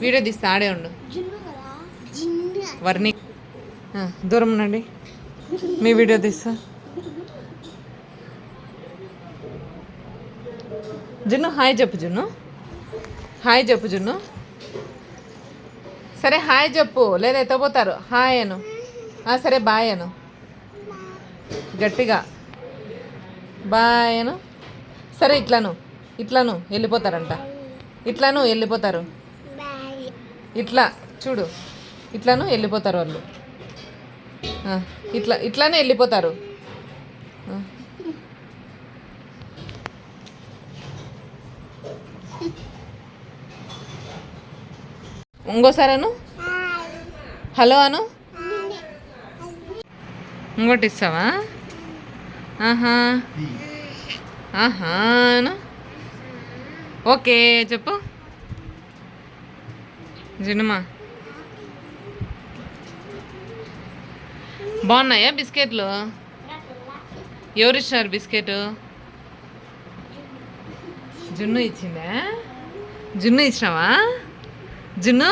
Video తీస్తా ఆడే ఉండు. వర్ణి. దూరం ఉండండి. మీ వీడియో తీస్తా. జున్ను హాయ్ చెప్పు జున్ను. హాయ్ చెప్పు జున్ను. సరే హాయ్ చెప్పు. లేదా ఎత్తపోతారు హాయ్ అను. ఆ, సరే బాయ్ అను. గట్టిగా. బాయ్ అను. సరే ఇట్లాను. ఇట్లాను వెళ్ళిపోతారంట. ఇట్లాను వెళ్ళిపోతారు. ఇట్లా చూడు ఇట్లాను వెళ్ళిపోతారు వాళ్ళు. ఇట్లా ఇట్లానే వెళ్ళిపోతారు ఆ. ఇంకోసారి అను. హలో అను. ఇంకోటి ఇస్తావా? ఆహా. ఆహా అను. ఓకే చెప్పు. జునుమా బాగున్నాయా బిస్కెట్లు? ఎవరిచ్చినారు బిస్కెట్? జున్ను ఇచ్చిందా? జున్ను ఇచ్చినావా? జున్ను?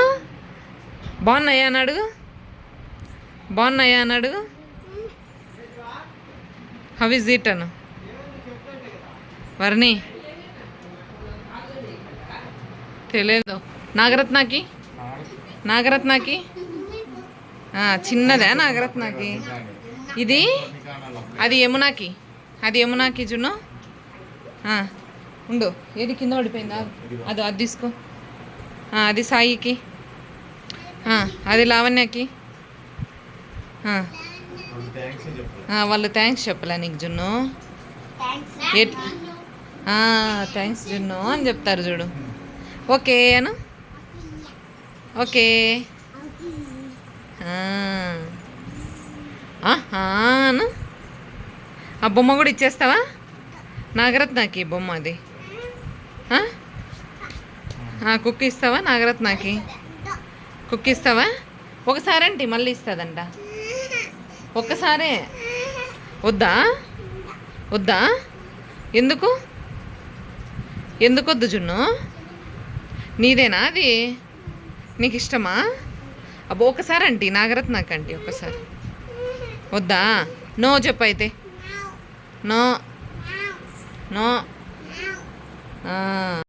బాగున్నాయా అని అడుగు. బాగున్నాయా అని అడుగు. హవ్ ఇస్ ఇట్ అను. వర్ణి. తెలియదు నాగరత్నాకి? నాగరత్నాకి? చిన్నదా నాగరత్నాకి? ఇది? అది యమునాకి. అది యమునాకి జున్ను. ఆ, ఉండు. ఏది కింద పడిపోయిందా? అది అది తీసుకో. అది సాయికి. అది లావణ్యకి. వాళ్ళు థ్యాంక్స్ చెప్పలే నీకు జున్ను? థ్యాంక్స్ జున్ను అని చెప్తారు చూడు. ఓకే అను. ఓకే. ఆ. ఆ బొమ్మ కూడా ఇచ్చేస్తావా? నాగరత్నాకి బొమ్మ అది. కుక్ ఇస్తావా నాగరత్నాకి? కుక్ ఇస్తావా? ఒకసారి అంటే మళ్ళీ ఇస్తుందంట. ఒక్కసారే వద్దా? వద్దా? ఎందుకు? ఎందుకు వద్దు జున్ను? నీదేనా అది? నీకు ఇష్టమా అబ్బో ఒకసారి అంటీ నాగరత్నాకి అంటీ ఒకసారి. వద్దా? నో చెప్పు అయితే నో. నో